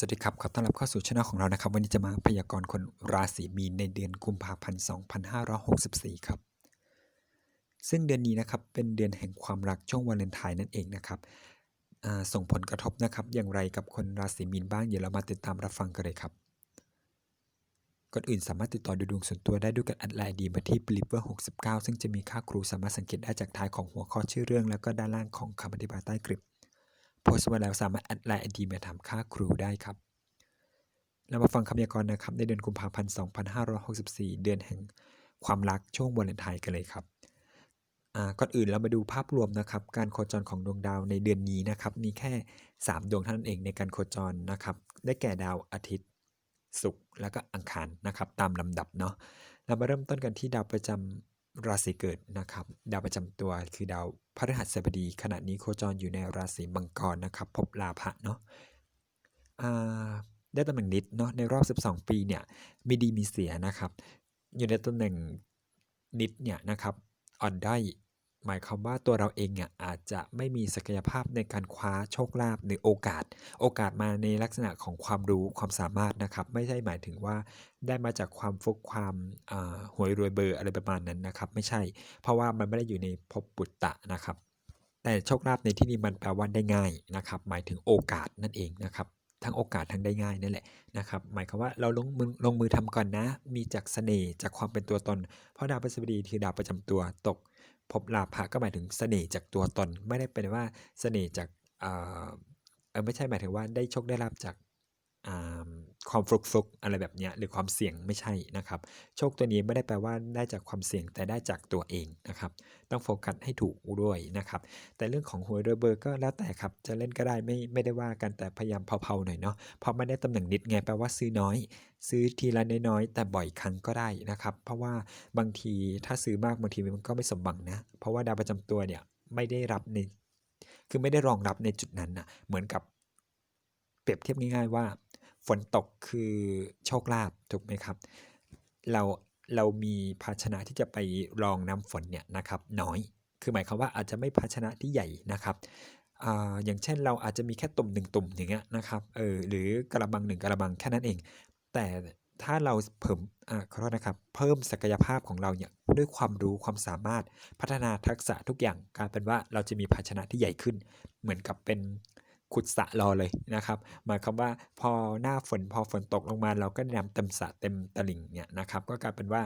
สวัสดีครับ ขอต้อนรับเข้าสู่ช่องของเรานะครับ วันนี้จะมาพยากรณ์คนราศีมีนในเดือนกุมภาพันธ์ 2564 ครับ ซึ่งเดือนนี้นะครับเป็นเดือนแห่งความรักช่วงวาเลนไทน์นั่นเองนะครับส่งผลกระทบนะครับ อย่างไรกับคนราศีมีนบ้าง เดี๋ยวเรามาติดตามรับฟังกันเลยครับ ก่อนอื่นสามารถติดต่อดูดวงส่วนตัวได้ด้วยการแอดไลน์ดีมาที่ believer 69 ซึ่งจะมีค่าครูสามารถสังเกตได้จากท้ายของหัวข้อชื่อเรื่อง แล้วก็ด้านล่างของคำอธิบายใต้คลิป โพสต์ไว้แล้วสามารถแอดไลน์ไอดีมาทำค่าครูได้ครับ เรามาฟังคำพยากรณ์นะครับในเดือนกุมภาพันธ์ 2564 เดือนแห่งความรักช่วงวาเลนไทน์กันเลยครับอ่าก่อนอื่นเรามาดูภาพรวมนะครับ การโคจรของดวงดาวในเดือนนี้นะครับ มีแค่ 3 ดวงเท่านั้นเองในการโคจรนะครับ ได้แก่ดาวอาทิตย์ ศุกร์แล้วก็อังคารนะครับ ตามลำดับเนาะเรามาเริ่มต้นกันที่ดาวประจำ ราศีเกิดนะครับ ดาวประจำตัวคือดาวพฤหัสบดี ขณะนี้โคจรอยู่ในราศีมังกรนะครับพบลาภะเนาะได้ตำแหน่งนิดเนาะในรอบ 12 ปีเนี่ยมีดีมีเสียนะครับ อยู่ในตำแหน่งนิดเนี่ยนะครับอ่อนได้ หมายความว่าตัวเราเองเนี่ยอาจจะไม่มีศักยภาพในการคว้าโชคลาภหรือโอกาส โอกาสมาในลักษณะของความรู้ความสามารถนะครับ ไม่ใช่หมายถึงว่าได้มาจากความฟุกความหวยรวยเบอร์อะไรประมาณนั้นนะครับ ไม่ใช่ เพราะว่ามันไม่ได้อยู่ในภพปุตตะนะครับ แต่โชคลาภในที่นี้มันแปลว่าได้ง่ายนะครับ หมายถึงโอกาสนั่นเองนะครับทั้งโอกาสทั้งได้ง่ายนั่นแหละนะครับ หมายความว่าเราลงมือลงมือทำก่อนนะ มีจากเสน่ห์จากความเป็นตัวตน เพราะดาวพฤหัสบดีคือดาวประจำตัวตก พบลาภะก็หมายถึงเสน่ห์จากตัวตน ไม่ได้เป็นว่าเสน่ห์จากเออไม่ใช่หมายถึงว่าได้โชคได้ลาบจากอ่า ความฟลุกฟลุกอะไรแบบเนี้ยหรือความเสี่ยงไม่ใช่นะครับ โชคตัวนี้ไม่ได้แปลว่าได้จากความเสี่ยงแต่ได้จากตัวเองนะครับ ต้องโฟกัสให้ถูกด้วยนะครับ แต่เรื่องของหวยรวยเบอร์ก็แล้วแต่ครับ จะเล่นก็ได้ไม่ไม่ได้ว่ากันแต่พยายามเผาๆหน่อยเนาะเพราะไม่ได้ตำแหน่งนิดไงแปลว่าซื้อน้อย ซื้อทีละน้อยๆแต่บ่อยครั้งก็ได้นะครับ เพราะว่าบางทีถ้าซื้อมากบางทีมันก็ไม่สมหวังนะ เพราะว่าดาวประจำตัวเนี่ยไม่ได้รับในคือไม่ได้รองรับในจุดนั้นนะเหมือนกับเปรียบเทียบง่ายๆว่า ฝนตกคือโชคลาภถูกไหมครับ เราเรามีภาชนะที่จะไปรองน้ำฝนเนี่ยนะครับน้อย คือหมายความว่าอาจจะไม่ภาชนะที่ใหญ่นะครับออย่างเช่นเราอาจจะมีแค่ตุ่มหนึ่งตุ่มอย่างเงี้ยนะครับ เออหรือกระบังหนึ่งกระบังแค่นั้นเอง แต่ถ้าเราเพิ่มอ่าขอโทษนะครับ เพิ่มศักยภาพของเราเนี่ยด้วยความรู้ความสามารถพัฒนาทักษะทุกอย่างกลายเป็นว่าเราจะมีภาชนะที่ใหญ่ขึ้น เหมือนกับเป็น ขุดสระรอเลยนะครับหมายความว่าพอหน้าฝนพอฝนตกลงมาเราก็นำเต็มสระเต็มตลิ่งเนี่ยนะครับก็กลายเป็นว่า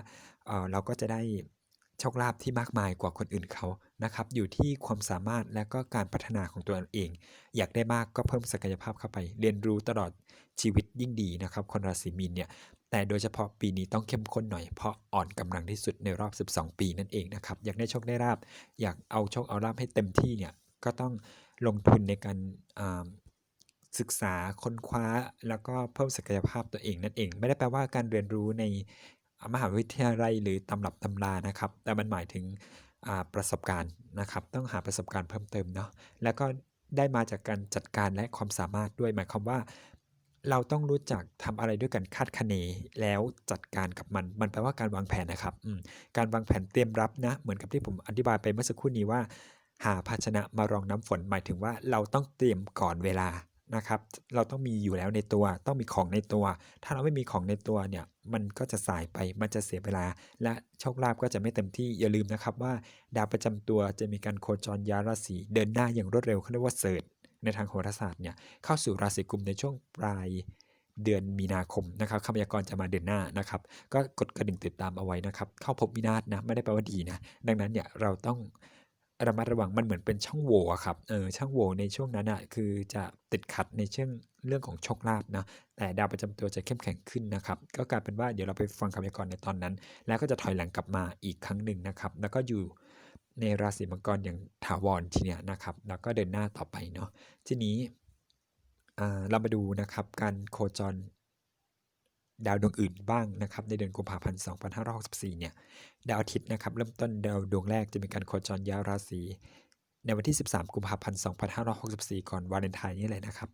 เเราก็จะได้โชคลาภที่มากมายกว่าคนอื่นเขานะครับอยู่ที่ความสามารถและก็การพัฒนาของตัวเอง อยากได้มากก็เพิ่มศักยภาพเข้าไป เรียนรู้ตลอดชีวิตยิ่งดีนะครับคนราศีมีนเนี่ยแต่โดยเฉพาะปีนี้ต้องเข้มข้นหน่อย เพราะอ่อนกำลังที่สุดในรอบ 12 ปีนั่นเองนะครับอยากได้โชคได้ลาบอยากเอาโชคเอาลาบให้เต็มที่เนี่ยก็ต้อง ลงทุนในการศึกษาค้นคว้าแล้วก็เพิ่มศักยภาพตัวเองนั่นเอง ไม่ได้แปลว่าการเรียนรู้ในมหาวิทยาลัยหรือตำรับตำรานะครับ แต่มันหมายถึงประสบการณ์นะครับ ต้องหาประสบการณ์เพิ่มเติมเนาะแล้วก็ได้มาจากการจัดการและความสามารถด้วยหมายความว่า เราต้องรู้จักทำอะไรด้วยกันคาดคะเนแล้วจัดการกับมันมันแปลว่าการวางแผนนะครับการวางแผนเตรียมรับนะ เหมือนกับที่ผมอธิบายไปเมื่อสักครู่นี้ว่า หาภาชนะมารองน้ำฝนหมายถึงว่าเราต้องเตรียมก่อนเวลานะครับ เราต้องมีอยู่แล้วในตัว ต้องมีของในตัว ถ้าเราไม่มีของในตัวเนี่ย มันก็จะสายไป มันจะเสียเวลา และโชคลาภก็จะไม่เต็มที่ อย่าลืมนะครับว่า ดาวประจำตัวจะมีการโคจรย้ายราศีเดินหน้าอย่างรวดเร็วเขาเรียกว่าเสิร์ชในทางโหราศาสตร์เนี่ย เข้าสู่ราศีกุมในช่วงปลายเดือนมีนาคมนะครับคำพยากรณ์จะมาเดือนหน้านะครับ ก็กดกระดิ่งติดตามเอาไว้นะครับ เข้าพบวินาศนะ ไม่ได้แปลว่าดีนะ ดังนั้นเนี่ย เราต้อง ระมัดระวังมันเหมือนเป็นช่องโหว่ครับเออช่องโหว่ในช่วงนั้นอะคือจะติดขัดในเชิงเรื่องของโชคลาภนะแต่ดาวประจำตัวจะเข้มแข็งขึ้นนะครับก็กลายเป็นว่าเดี๋ยวเราไปฟังคำพยากรณ์ในตอนนั้น แล้วก็จะถอยหลังกลับมาอีกครั้งหนึ่งนะครับแล้วก็อยู่ในราศีมังกรอย่างถาวรทีเนี้ยนะครับแล้วก็เดินหน้าต่อไปเนาะทีนี้เรามาดูนะครับการโคจร ดาวดวงอื่นบ้างนะครับในเดือนกุมภาพันธ์ 2564 เนี่ยดาวอาทิตย์นะครับเริ่มต้นดาวดวงแรกจะมีการโคจรย้ายราศีในวันที่ 13 กุมภาพันธ์ 2564 ก่อนวาเลนไทน์นี่แหละนะครับ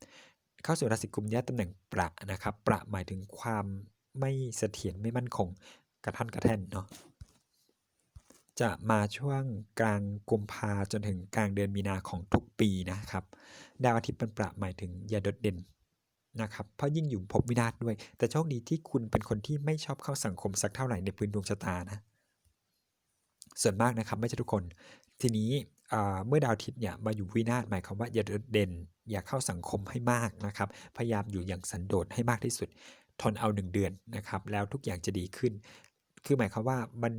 เข้าสู่ราศีกุมย้ายตำแหน่งประนะครับ ประหมายถึงความไม่เสถียรไม่มั่นคงกระท่อนกระแท่นเนาะจะมาช่วงกลางกุมภาจนถึงกลางเดือนมีนาของทุกปีนะครับ ดาวอาทิตย์เป็นประหมายถึงอย่าโดดเด่น นะครับเพราะยิ่งอยู่ภพวินาศด้วย แต่โชคดีที่คุณเป็นคนที่ไม่ชอบเข้าสังคมสักเท่าไหร่ในพื้นดวงชะตานะ ส่วนมากนะครับไม่ใช่ทุกคน ทีนี้เมื่อดาวอาทิตย์เนี่ยมาอยู่วินาศหมายความว่าอย่าเด่นอย่าเข้าสังคมให้มากนะครับ พยายามอยู่อย่างสันโดษให้มากที่สุด ทนเอาหนึ่งเดือนนะครับ แล้วทุกอย่างจะดีขึ้น คือหมายความว่ามัน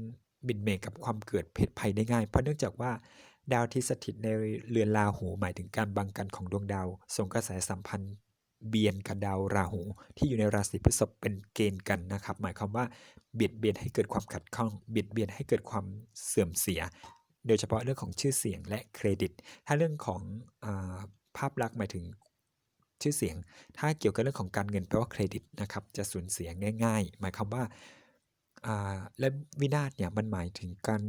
บินเมกกับความเกิดเพศภัยได้ง่าย เพราะเนื่องจากว่าดาวที่สถิตในเรือนราหูหมายถึงการบังกันของดวงดาวส่งกระแสสัมพันธ์ เบียนกับดาวราหู ที่อยู่ในราศีพฤษภเป็นเกณฑ์กันนะครับ หมายความว่าเบียดเบียนให้เกิดความขัดข้องเบียดเบียนให้เกิดความเสื่อมเสีย โดยเฉพาะเรื่องของชื่อเสียงและเครดิต ถ้าเรื่องของอภาพลักษณ์หมายถึงชื่อเสียง ถ้าเกี่ยวกับเรื่องของการเงินแปลว่าเครดิตนะครับจะสูญเสียง่าย ๆ หมายความว่าและวินาศเนี่ยมันหมายถึงการ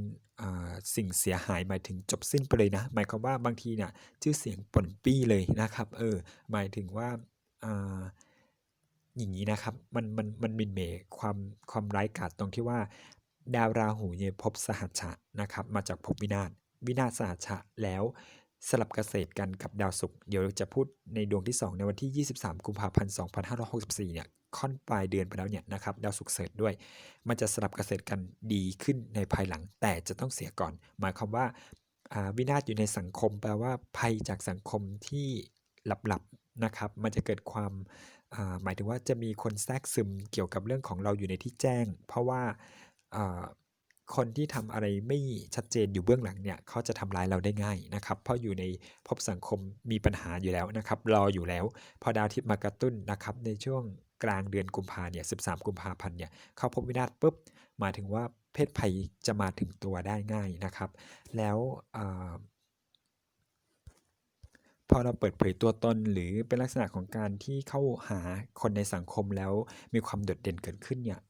สิ่งเสียหายหมายถึงจบสิ้นไปเลยนะ หมายความว่าบางทีเนี่ยชื่อเสียงป่นปี้เลยนะครับเออหมายถึงว่า อย่างนี้นะครับ มันมันมันมินเมความความร้ายกาจตรงที่ว่า ดาวราหูเนี่ยภพสหัชชะนะครับ มาจากภพวินาศวินาศสหัชชะแล้วสลับเกษตรกันกับดาวศุกร์เดี๋ยวจะพูดในดวงที่ 2 ในวันที่ 23 กุมภาพันธ์ 2564 เนี่ยค่อนปลายเดือนไปแล้วเนี่ยนะครับดาวศุกร์เสริฐด้วย มันจะสลับเกษตรกันดีขึ้นในภายหลัง แต่จะต้องเสียก่อน หมายความว่าวินาศอยู่ในสังคม แปลว่าภัยจากสังคมที่หลับ นะครับ มันจะเกิดความาหมายถึงว่าจะมีคนแทรกซึมเกี่ยวกับเรื่องของเราอยู่ในที่แจ้ง เพราะว่าาคนที่ทำอะไรไม่ชัดเจนอยู่เบื้องหลังเนี่ยเขาจะทำร้ายเราได้ง่ายนะครับ เพราะอยู่ในภพสังคมมีปัญหาอยู่แล้วนะครับ รออยู่แล้ว พอดาวทิตย์มากระตุ้นนะครับ ในช่วงกลางเดือนกุมภาเนี่ย13กุมภาพันธ์เนี่ยเข้าพบวินาศปุ๊บหมายถึงว่าเพศภัยจะมาถึงตัวได้ง่ายนะครับ แล้ว พอเราเปิดเผยตัวตนหรือเป็นลักษณะของการที่เข้าหาคนในสังคมแล้วมีความโดดเด่นเกิดขึ้นเนี่ย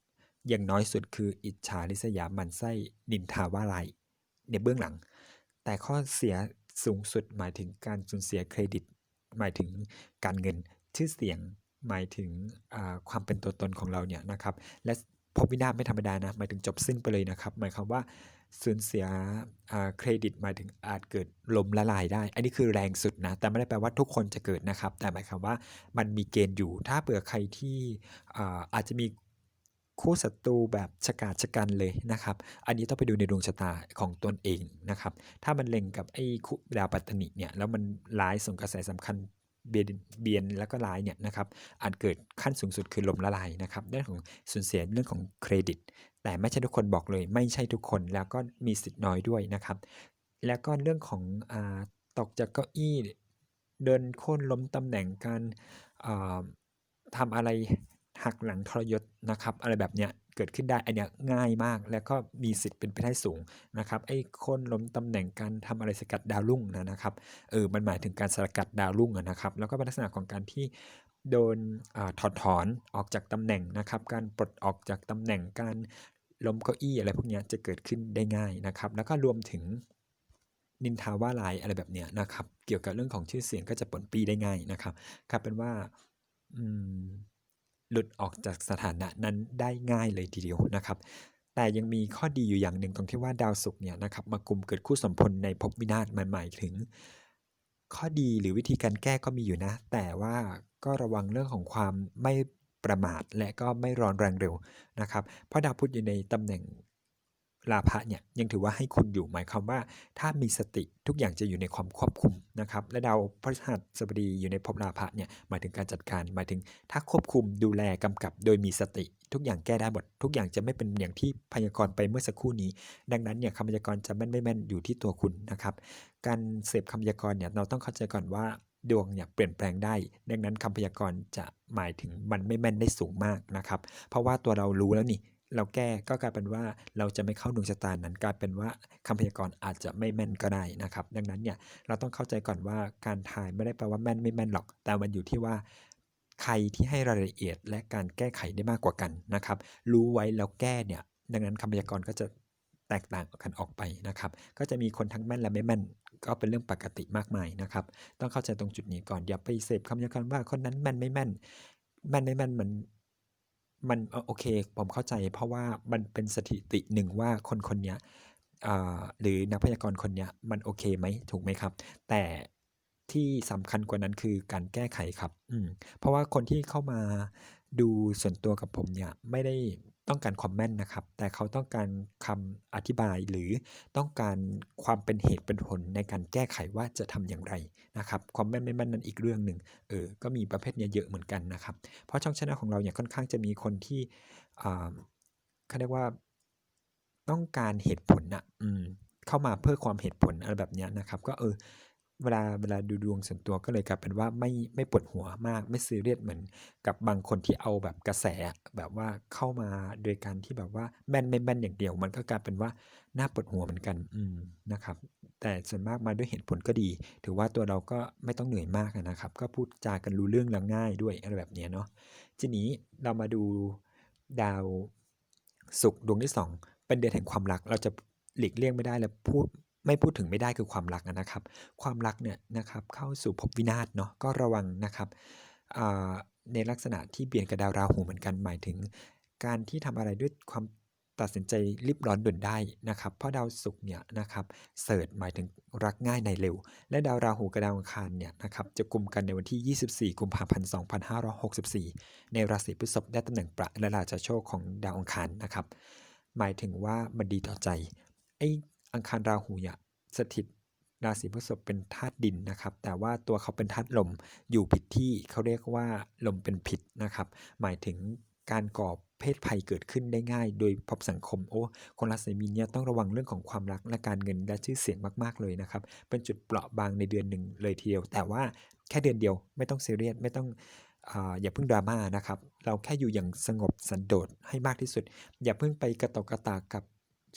อย่างน้อยสุดคืออิจฉาริษยาหมันไส้นินทาว่าร้ายในเบื้องหลัง แต่ข้อเสียสูงสุดหมายถึงการสูญเสียเครดิต หมายถึงการเงินชื่อเสียงหมายถึงความเป็นตัวตนของเราเนี่ยนะครับและภพวินาศไม่ธรรมดานะหมายถึงจบสิ้นไปเลยนะครับ หมายความว่า สูญเสียเครดิตหมายถึงอาจเกิดลมละลายได้ อันนี้คือแรงสุดนะ แต่ไม่ได้แปลว่าทุกคนจะเกิดนะครับ แต่หมายความว่ามันมีเกณฑ์อยู่ ถ้าเผื่อใครที่อาอาจจะมีคู่ศัตรูแบบชะกาจชะกันเลยนะครับ อันนี้ต้องไปดูในดวงชะตาของตนเองนะครับ ถ้ามันเล็งกับไอ้คุดาวปัตตนิเนี่ย แล้วมันร้ายส่งกระแสสำคัญเบียนเบียนแล้วก็ร้ายเนี่ยนะครับอาจเกิดขั้นสูงสุดคือลมละลายนะครับเรื่องของสูญเสียเรื่องของเครดิต แต่ไม่ใช่ทุกคนบอกเลย ไม่ใช่ทุกคนแล้วก็มีสิทธิ์น้อยด้วยนะครับ แล้วก็เรื่องของอตกจากเก้าอี้ เดินโค่นล้มตำแหน่งการอ่าทำอะไรหักหลังทรยศนะครับ อะไรแบบเนี้ยเกิดขึ้นได้อันเนี้ยง่ายมากแล้วก็มีสิทธิ์เป็นไปได้สูงนะครับไอ้คนล้มตำแหน่งการทำอะไรสกัดดาวรุ่งนะนะครับเออมันหมายถึงการสกัดดาวรุ่งนะครับ แล้วก็เป็นลักษณะของการที่ โดนอาถอดถอนออกจากตำแหน่งนะครับ การปลดออกจากตำแหน่งการล้มเก้าอี้อะไรพวกเนี้ยจะเกิดขึ้นได้ง่ายนะครับ แล้วก็รวมถึงนินทาว่าร้ายอะไรแบบเนี้ยนะครับ เกี่ยวกับเรื่องของชื่อเสียงก็จะปนปี้ได้ง่ายนะครับครับเป็นว่าอืมหลุดออกจากสถานะนั้นได้ง่ายเลยทีเดียวนะครับ แต่ยังมีข้อดีอยู่อย่างหนึ่งตรงที่ว่าดาวศุกร์เนี่ยนะครับมากลุ่มเกิดคู่สมพลในภพวินาศมันหมายถึง ข้อดีหรือวิธีการแก้ก็มีอยู่นะ แต่ว่าก็ระวังเรื่องของความไม่ประมาทและก็ไม่ร้อนแรงเร็วนะครับ เพราะดาวพุธอยู่ในตำแหน่ง ลาภะเนี่ยยังถือว่าให้คุณอยู่หมายความว่า ถ้ามีสติทุกอย่างจะอยู่ในความควบคุมนะครับและดาวพฤหัสบดีอยู่ในภพลาภะเนี่ยหมายถึงการจัดการหมายถึง ถ้าควบคุมดูแลกำกับ โดยมีสติ ทุกอย่างแก้ได้หมดทุกอย่างจะไม่เป็นอย่างที่พยากรณ์ไปเมื่อสักครู่นี้ ดังนั้นเนี่ยคำพยากรณ์จะแม่นไม่แม่นอยู่ที่ตัวคุณนะครับการเสพคำพยากรณ์เนี่ยเราต้องเข้าใจก่อนว่าดวงเนี่ยเปลี่ยนแปลงได้ ดังนั้นคำพยากรณ์จะหมายถึงมันไม่แม่นได้สูงมากนะครับ เพราะว่าตัวเรารู้แล้วนี่ เราแก้ก็กลายเป็นว่าเราจะไม่เข้าดวงชะตานั้นกลายเป็นว่าคำพยากรณ์อาจจะไม่แม่นก็ได้นะครับ ดังนั้นเนี่ยเราต้องเข้าใจก่อนว่าการถ่ายไม่ได้แปลว่าแม่นไม่แม่นหรอก แต่มันอยู่ที่ว่า ใครที่ให้รายละเอียดและการแก้ไขได้มากกว่ากันนะครับ รู้ไว้แล้วแก้เนี่ย ดังนั้นคำพยากรณ์ก็จะแตกต่างกันออกไปนะครับ ก็จะมีคนทั้งแม่นและไม่แม่นก็เป็นเรื่องปกติมากมายนะครับ ต้องเข้าใจตรงจุดนี้ก่อนอย่าไปเสพคำพยากรณ์ว่าคนนั้นแม่นไม่แม่นแม่นไม่แม่นมัน มันเออโอเค ผมเข้าใจ เพราะว่ามันเป็นสถิติหนึ่งว่าคนคนเนี้ยอ่าหรือนักพยากรณ์คนเนี้ยมันโอเคไหมถูกไหมครับ แต่ที่สำคัญกว่านั้นคือการแก้ไขครับ อืม เพราะว่าคนที่เข้ามาดูส่วนตัวกับผมเนี่ยไม่ได้ ต้องการความแม่นนะครับ แต่เขาต้องการคำอธิบายหรือต้องการความเป็นเหตุเป็นผลในการแก้ไขว่าจะทำอย่างไรนะครับ ความแม่นไม่แม่นนั้นอีกเรื่องหนึ่งเออก็มีประเภทเนี้ยเยอะเหมือนกันนะครับ เพราะช่องชนลของเราเนี่ยค่อนข้างจะมีคนที่อ่าเขาเรียกว่าต้องการเหตุผลน่ะอืมเข้ามาเพื่อความเหตุผลอะไรแบบเนี้ยนะครับ ก็เออ เวลาเวลาดูดวงส่วนตัวก็เลยกลายเป็นว่าไม่ไม่ปวดหัวมาก ไม่ซีเรียสเหมือนกับบางคนที่เอาแบบกระแสแบบว่าเข้ามาโดยการที่แบบว่าแม่นไม่แม่นอย่างเดียว มันก็กลายเป็นว่าน่าปวดหัวเหมือนกัน อืมนะครับ แต่ส่วนมากมาด้วยเหตุผลก็ดี ถือว่าตัวเราก็ไม่ต้องเหนื่อยมากนะครับ ก็พูดจากันรู้เรื่องแล้วง่ายด้วยอะไรแบบนี้เนาะทีนี้เรามาดูดาวศุกร์ดวงที่สองเป็นเดือนแห่งความรักเราจะหลีกเลี่ยงไม่ได้และพูด ไม่พูดถึงไม่ได้คือความรักนะครับ ความรักเนี่ยนะครับเข้าสู่ภพวินาศเนาะก็ระวังนะครับในลักษณะที่เบียนกับดาวราหูเหมือนกันหมายถึง การที่ทำอะไรด้วยความตัดสินใจรีบร้อนด่วนได้นะครับ เพราะดาวศุกร์เนี่ยนะครับเสิร์ชหมายถึงรักง่ายในเร็ว และดาวราหูกับดาวอังคารเนี่ยนะครับจะกลุ่มกันในวันที่ 24 กุมภาพันธ์ 2564 ในราศีพฤษภได้ตำแหน่งประและราชาโชคของดาวอังคารนะครับ หมายถึงว่ามันดีต่อใจไอ้ อังคารราหูเนี่ยสถิตราศีพฤษภเป็นธาตุดินนะครับ แต่ว่าตัวเขาเป็นธาตุลมอยู่ผิดที่เขาเรียกว่าลมเป็นผิดนะครับ หมายถึงการก่อเพศภัยเกิดขึ้นได้ง่าย โดยพบสังคมโอ้คนราศีมีนเนี่ยต้องระวังเรื่องของความรักและการเงินและชื่อเสียงมาก ๆ เลยนะครับ เป็นจุดเปราะบางในเดือนหนึ่งเลยทีเดียว แต่ว่าแค่เดือนเดียวไม่ต้องซีเรียสไม่ต้องอาอย่าเพิ่งดราม่านะครับ เราแค่อยู่อย่างสงบสันโดษให้มากที่สุด อย่าเพิ่งไปกระตอกกระตากกับ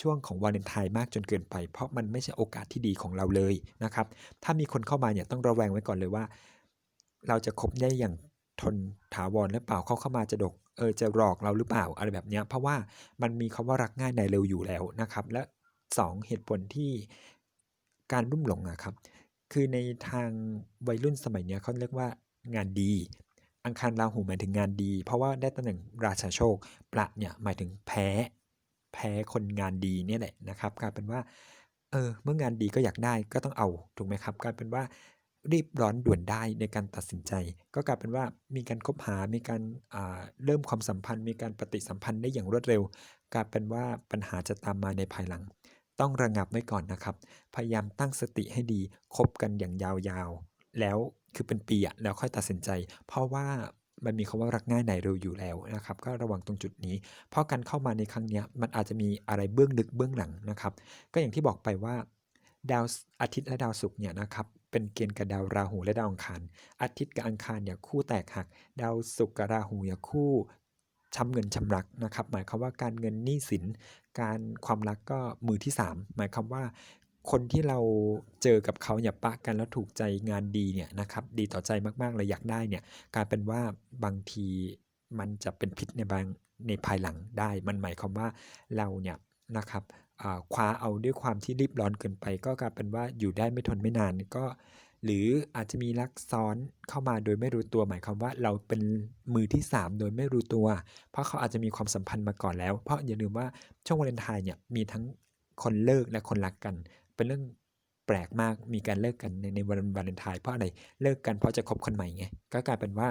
ช่วงของวาเลนไทน์มากจนเกินไป เพราะมันไม่ใช่โอกาสที่ดีของเราเลยนะครับ ถ้ามีคนเข้ามาเนี่ยต้องระแวงไว้ก่อนเลยว่า เราจะคบได้อย่างทนถาวรหรือเปล่าเขาเข้ามาจะดกเออจะหลอกเราหรือเปล่าอะไรแบบเนี้ยเพราะว่ามันมีคำว่ารักง่ายในเร็วอยู่แล้วนะครับ และ 2 เหตุผลที่การรุ่มหลงอะครับคือในทางวัยรุ่นสมัยเนี้ยเขาเรียกว่างานดี อังคารราหูหมายถึงงานดี เพราะว่าได้ตำแหน่งราชาโชคประเนี่ยหมายถึงแพ้ แพ้คนงานดีเนี่ยแหละนะครับกลายเป็นว่าเออเมื่องานดีก็อยากได้ก็ต้องเอาถูกไหมครับกลายเป็นว่ารีบร้อนด่วนได้ในการตัดสินใจ ก็กลายเป็นว่ามีการคบหา มีการเริ่มความสัมพันธ์ มีการปฏิสัมพันธ์ได้อย่างรวดเร็ว กลายเป็นว่าปัญหาจะตามมาในภายหลัง ต้องระงับไว้ก่อนนะครับ พยายามตั้งสติให้ดี คบกันอย่างยาวๆ แล้วคือเป็นปีอะแล้วค่อยตัดสินใจ เพราะว่า มันมีคำว่ารักง่ายในเร็วอยู่แล้วนะครับ ก็ระวังตรงจุดนี้ เพราะการเข้ามาในครั้งนี้มันอาจจะมีอะไรเบื้องลึกเบื้องหลังนะครับ ก็อย่างที่บอกไปว่า ดาวอาทิตย์และดาวศุกร์เนี่ยนะครับเป็นเกณฑ์กับดาวราหูและดาวอังคาร อาทิตย์กับอังคารเนี่ยคู่แตกหัก ดาวศุกร์กับราหูเนี่ยคู่ช้ำเงินช้ำรักนะครับ หมายความว่าการเงินหนี้สิน การความรักก็มือที่ 3 หมายความว่า คนที่เราเจอกับเขาเนี่ยปะกันแล้วถูกใจงานดีเนี่ยนะครับดีต่อใจมากๆเลยอยากได้เนี่ยกลายเป็นว่าบางทีมันจะเป็นพิษในบางในภายหลังได้ มันหมายความว่าเราเนี่ยนะครับคว้าเอาด้วยความที่รีบร้อนเกินไป ก็กลายเป็นว่าอยู่ได้ไม่ทนไม่นานก็ หรืออาจจะมีรักซ้อนเข้ามาโดยไม่รู้ตัว หมายความว่าเราเป็นมือที่ 3 โดยไม่รู้ตัว เพราะเขาอาจจะมีความสัมพันธ์มาก่อนแล้ว เพราะอย่าลืมว่าช่วงวาเลนไทน์เนี่ยมีทั้งคนเลิกและคนรักกัน เป็นเรื่องแปลกมากมีการเลิกกันในในวันวาเลนไทน์เพราะอะไรเลิกกันเพราะจะคบคนใหม่ไงก็กลายเป็นว่า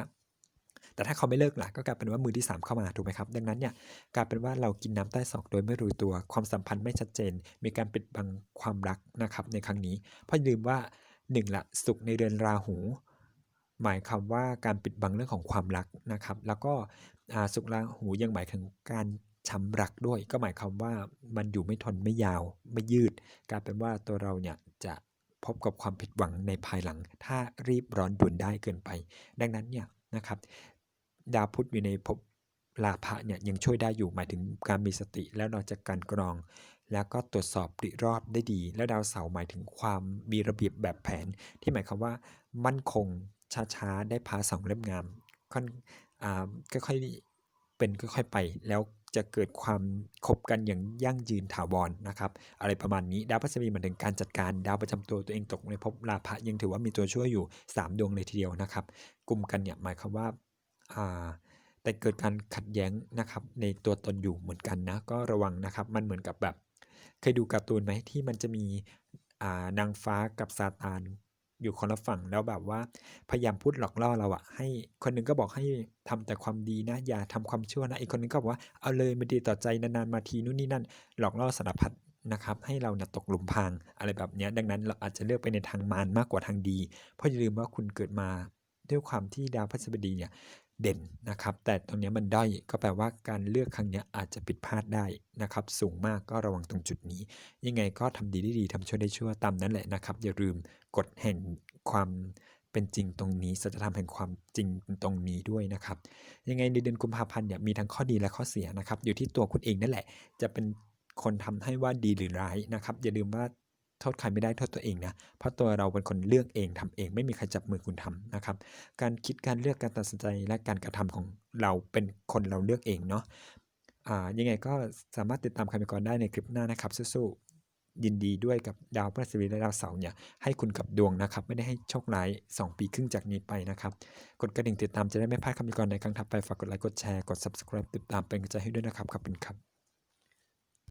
แต่ถ้าเขาไม่เลิกล่ะก็กลายเป็นว่ามือที่ 3 เข้ามาถูกไหมครับ ดังนั้นเนี่ยกลายเป็นว่าเรากินน้ำใต้ศอกโดยไม่รู้ตัวความสัมพันธ์ไม่ชัดเจน มีการปิดบังความรักนะครับในครั้งนี้ เพราะลืมว่าหนึ่งละสุขในเดือนราหู หมายความว่าการปิดบังเรื่องของความรักนะครับ แล้วก็อาสุขราหูยังหมายถึงการ ช้ำรักด้วย ก็หมายความว่ามันอยู่ไม่ทนไม่ยาวไม่ยืดกลายเป็นว่าตัวเราเนี่ยจะพบกับความผิดหวังในภายหลัง ถ้ารีบร้อนด่วนได้เกินไป ดังนั้นเนี่ยนะครับดาวพุธอยู่ในภพลาภะเนี่ยยังช่วยได้อยู่หมายถึงการมีสติแล้วเราจะการกรอง แล้วก็ตรวจสอบริรอบได้ดี แล้วดาวเสาร์หมายถึงความมีระเบียบแบบแผน ที่หมายความว่ามั่นคงช้าๆได้พาสองเล่มงามค่อนอ่าค่อยๆเป็นค่อยๆไปแล้ว จะเกิดความคบกันอย่างยั่งยืนถาวรนะครับ อะไรประมาณนี้ดาวพฤหัสบดีหมายถึงการจัดการดาวประจำตัวตัวเองตกในภพลาภะยังถือว่ามีตัวช่วยอยู่ 3 ดวงเลยทีเดียวนะครับกลุ่มกันเนี่ยหมายความว่าอ่าแต่เกิดการขัดแย้งนะครับในตัวตนอยู่เหมือนกันนะก็ระวังนะครับ มันเหมือนกับแบบ เคยดูการ์ตูนไหมที่มันจะมีนางฟ้ากับซาตาน อยู่คนละฝั่งแล้วแบบว่า พยายามพูดหลอกล่อเราอะให้คนหนึงก็บอกให้ทำแต่ความดีนะ อย่าทำความชั่วนะอีกคนหนึงก็บอกว่าเอาเลยมาดีต่อใจนานๆมาทีนู่นนี่นั่น หลอกล่อสารพัดนะครับให้เราตกหลุมพรางอะไรแบบนี้ดังนั้นเราอาจจะเลือกไปในทางมารมากกว่าทางดี เพราะอย่าลืมว่าคุณเกิดมาด้วยความที่ดาวพฤหัสบดีเนี่ย เด่นนะครับ แต่ตรงนี้มันด้อยก็แปลว่าการเลือกครั้งนี้อาจจะผิดพลาดได้นะครับ สูงมากก็ระวังตรงจุดนี้ ยังไงก็ทำดีได้ดีทำชั่วได้ชั่วตามนั้นแหละนะครับ อย่าลืมกฎแห่งความเป็นจริงตรงนี้สัจธรรมแห่งความจริงตรงนี้ด้วยนะครับ ยังไงในเดือนกุมภาพันธ์เนี่ยมีทั้งข้อดีและข้อเสียนะครับ อยู่ที่ตัวคุณเองนั่นแหละ จะเป็นคนทำให้ว่าดีหรือร้ายนะครับ อย่าลืมว่า โทษใครไม่ได้โทษตัวเองนะเพราะตัวเราเป็นคนเลือกเองทำเอง ไม่มีใครจับมือคุณทำนะครับ การคิดการเลือกการตัดสินใจและการกระทำของเราเป็นคนเราเลือกเองเนาะอ่ายังไงก็สามารถติดตามคำพยากรณ์ได้ในคลิปหน้านะครับสู้ๆยินดีด้วยกับดาวพฤหัสบดีและดาวเสาร์เนี่ยให้คุณกับดวงนะครับ ไม่ได้ให้โชคร้าย 2 ปีครึ่งจากนี้ไปนะครับกดกระดิ่งติดตามจะได้ไม่พลาดคำพยากรณ์ในครั้งถัดไปฝากกดไลค์กดแชร์กด subscribe ติดตามเป็นกำลังใจให้ด้วยนะครับขอบคุณครับ